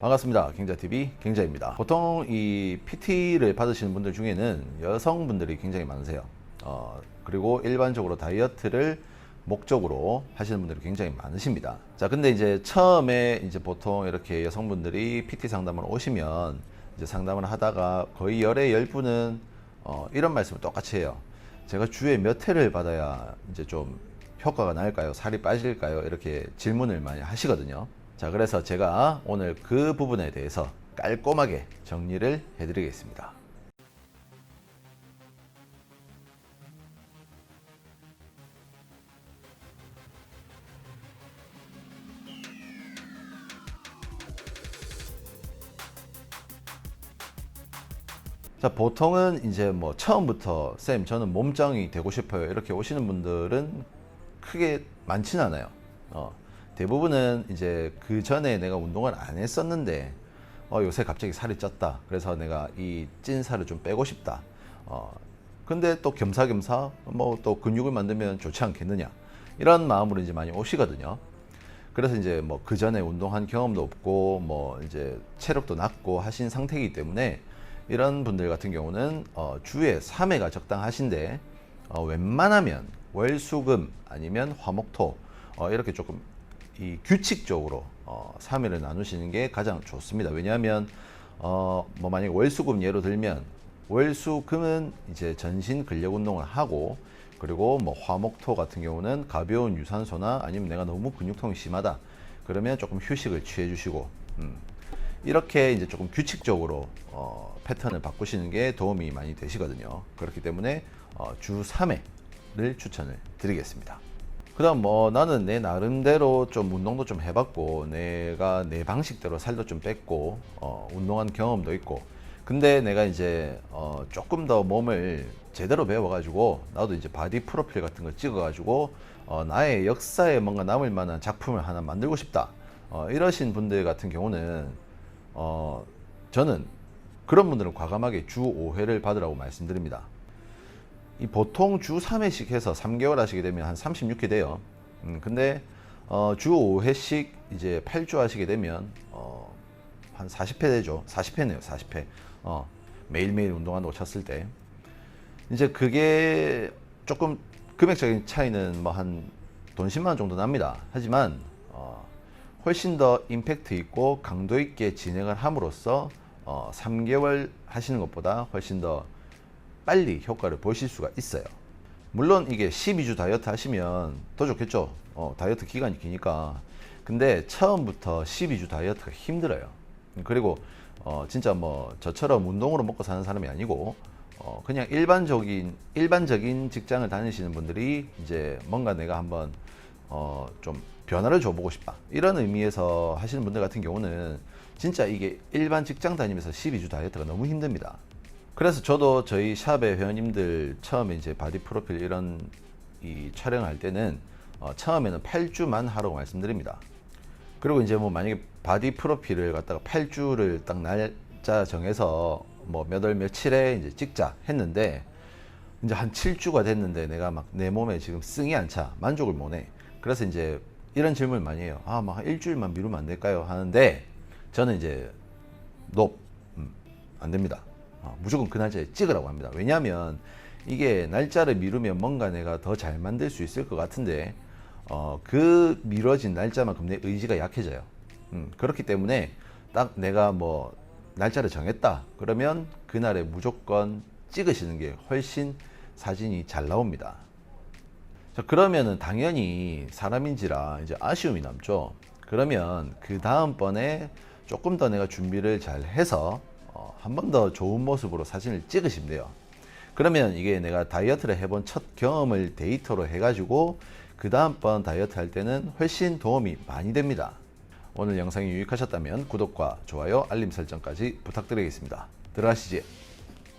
반갑습니다. 경자TV 경자입니다. 보통 이 PT를 받으시는 분들 중에는 여성분들이 굉장히 많으세요. 어, 그리고 일반적으로 다이어트를 목적으로 하시는 분들이 굉장히 많으십니다. 자, 근데 이제 처음에 이제 보통 이렇게 여성분들이 PT 상담을 오시면 이제 상담을 하다가 거의 열의 열 분은 어, 이런 말씀을 똑같이 해요. 제가 주에 몇 회를 받아야 이제 좀 효과가 날까요? 살이 빠질까요? 이렇게 질문을 많이 하시거든요. 자, 그래서 제가 오늘 그 부분에 대해서 깔끔하게 정리를 해드리겠습니다. 자, 보통은 이제 뭐 처음부터 쌤 저는 몸짱이 되고 싶어요 이렇게 오시는 분들은 크게 많지는 않아요. 어, 대부분은 이제 그 전에 내가 운동을 안 했었는데 어, 요새 갑자기 살이 쪘다. 그래서 내가 이 찐 살을 좀 빼고 싶다. 어, 근데 또 겸사겸사 뭐 또 근육을 만들면 좋지 않겠느냐 이런 마음으로 이제 많이 오시거든요. 그래서 이제 뭐 그 전에 운동한 경험도 없고 뭐 이제 체력도 낮고 하신 상태이기 때문에 이런 분들 같은 경우는 어, 주에 3회가 적당하신데 어, 웬만하면 월수금 아니면 화목토 어, 이렇게 조금 이 규칙적으로 어, 3회를 나누시는 게 가장 좋습니다. 왜냐하면 어, 뭐 만약에 월수금 예로 들면 월수금은 이제 전신 근력 운동을 하고 그리고 뭐 화목토 같은 경우는 가벼운 유산소나 아니면 내가 너무 근육통이 심하다 그러면 조금 휴식을 취해 주시고 음, 이렇게 이제 조금 규칙적으로 어, 패턴을 바꾸시는 게 도움이 많이 되시거든요. 그렇기 때문에 어, 주 3회를 추천을 드리겠습니다. 그다음 뭐 나는 내 나름대로 좀 운동도 좀 해봤고 내가 내 방식대로 살도 좀 뺐고 어, 운동한 경험도 있고 근데 내가 이제 어, 조금 더 몸을 제대로 배워가지고 나도 이제 바디 프로필 같은 거 찍어가지고 어, 나의 역사에 뭔가 남을 만한 작품을 하나 만들고 싶다 어, 이러신 분들 같은 경우는 어, 저는 그런 분들은 과감하게 주 5회를 받으라고 말씀드립니다. 이 보통 주 3회씩 해서 3개월 하시게 되면 한 36회 돼요. 음, 근데 어, 주 5회씩 이제 8주 하시게 되면 어, 한 40회 되죠. 40회네요. 40회. 어, 매일매일 운동한다고 쳤을 때. 이제 그게 조금 금액적인 차이는 뭐 한 돈 10만 원 정도 납니다. 하지만 어, 훨씬 더 임팩트 있고 강도 있게 진행을 함으로써 어, 3개월 하시는 것보다 훨씬 더 빨리 효과를 보실 수가 있어요. 물론 이게 12주 다이어트 하시면 더 좋겠죠. 어, 다이어트 기간이 기니까. 근데 처음부터 12주 다이어트가 힘들어요. 그리고 어, 진짜 뭐 저처럼 운동으로 먹고 사는 사람이 아니고 어, 그냥 일반적인 일반적인 직장을 다니시는 분들이 이제 뭔가 내가 한번 어, 좀 변화를 줘보고 싶다 이런 의미에서 하시는 분들 같은 경우는 진짜 이게 일반 직장 다니면서 12주 다이어트가 너무 힘듭니다. 그래서 저도 저희 샵의 회원님들 처음에 이제 바디 프로필 이런 이 촬영할 때는 어, 처음에는 8주만 하라고 말씀드립니다. 그리고 이제 뭐 만약에 바디 프로필을 갖다가 8주를 딱 날짜 정해서 뭐 몇 월 며칠에 이제 찍자 했는데 이제 한 7주가 됐는데 내가 막 내 몸에 지금 승이 안 차. 만족을 못 해. 그래서 이제 이런 질문을 많이 해요. 아, 막 일주일만 미루면 안 될까요? 하는데 저는 이제 노, 음, 안 됩니다. 어, 무조건 그 날짜에 찍으라고 합니다. 왜냐하면 이게 날짜를 미루면 뭔가 내가 더 잘 만들 수 있을 것 같은데 어, 그 미뤄진 날짜만큼 내 의지가 약해져요. 음, 그렇기 때문에 딱 내가 뭐 날짜를 정했다. 그러면 그날에 무조건 찍으시는 게 훨씬 사진이 잘 나옵니다. 자, 그러면은 당연히 사람인지라 이제 아쉬움이 남죠. 그러면 그 다음번에 조금 더 내가 준비를 잘 해서 어, 한 번 더 좋은 모습으로 사진을 찍으시면 돼요. 그러면 이게 내가 다이어트를 해본 첫 경험을 데이터로 해가지고 그 다음번 다이어트 할 때는 훨씬 도움이 많이 됩니다. 오늘 영상이 유익하셨다면 구독과 좋아요, 알림 설정까지 부탁드리겠습니다. 들어가시지.